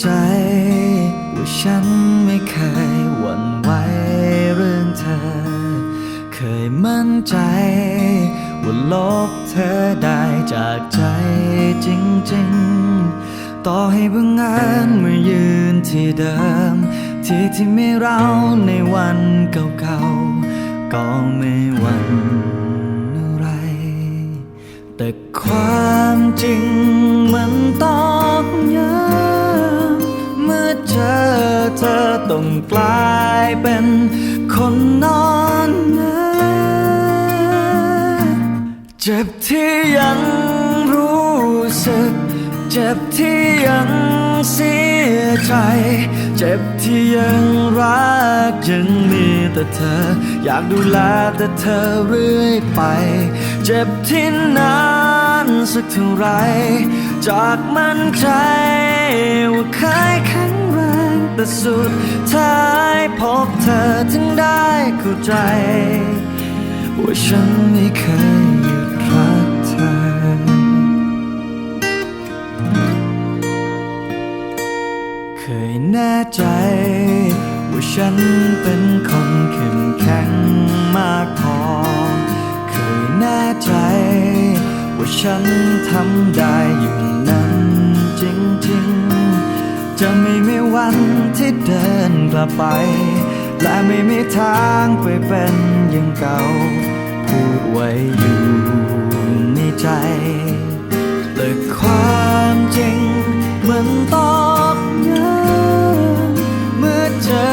ใจ ว่าฉันไม่เคยหวั่นไหวเรื่องเธอ เคยมั่นใจ ว่าลบเธอได้จากใจจริงๆ ต่อให้บังเอิญมายืนที่เดิม ที่ที่ไมีเราในวันเก่าๆ ก็ไม่หวั่นอะไร แต่ความจริง ต้องกลายเป็นคนนอนเนเจ็บที่ยังรู้สึก เจ็บที่ยังเสียใจ เจ็บที่ยังรักยังมีแต่เธอ อยากดูแลแต่เธอเรื่อยไป เจ็บที่นานสักเท่าไร จากมันใจ แต่สุดท้ายพบเธอถึงได้เข้าใจ ว่าฉันไม่เคยหยุดรักเธอเคยแน่ใจ ว่าฉันเป็นคนเข้มแข็งมากพอ เคยแน่ใจ ว่าฉันทำได้อยู่นั้นจริงๆ จะไม่มีวันที่เดินกลับไป และไม่มีทางไปเป็นอย่างเก่า พูดไว้อยู่ในใจแต่ความจริงมันตอกย้ำเมื่อเจอ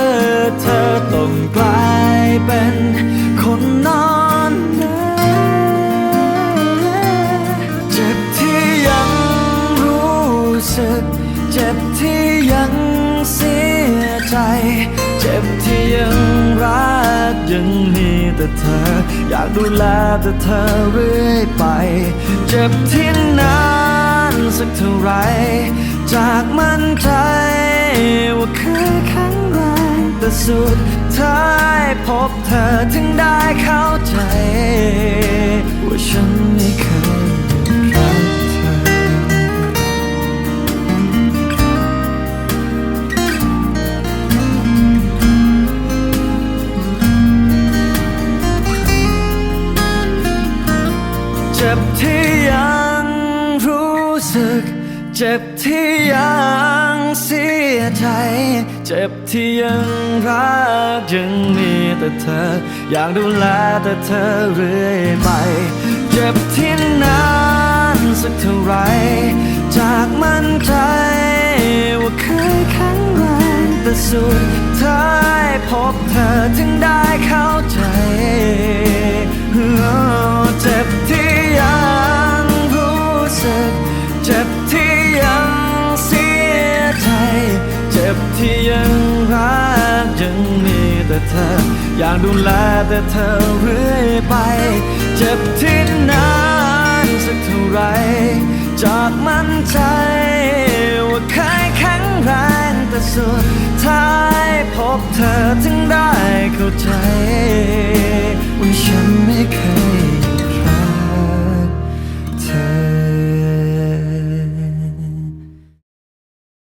เธอต้องกลายเป็นคนนอนแน่เจ็บที่ยังรู้สึก เจ็บที่ ใจเจ็บที่ยังรักยังมีแต่เธอ อยากดูแลแต่เธอเรื่อยไป เจ็บที่นานสักเท่าไร จากมั่นใจว่าเคยแข็งแรงแต่สุดท้ายพบเธอถึงได้เข้าใจ จ็บที่ยังรู้สึก เจ็บที่ยังเสียใจ เจ็บที่ยังรักยังมีแต่เธอ อยากดูแลแต่เธอเรื่อยไป เจ็บที่นานสักเท่าไร จากมันใจว่าเคยแข็งแรงแต่สุดท้ายพบเธอถึงได้เข้าใจ ที่ยังรักยังมีแต่เธอ อยากดูแลแต่เธอเรื่อยไป เจ็บที่นานสักเท่าไร จากมั่นใจว่าเคยแข็งแรงแต่ส่วน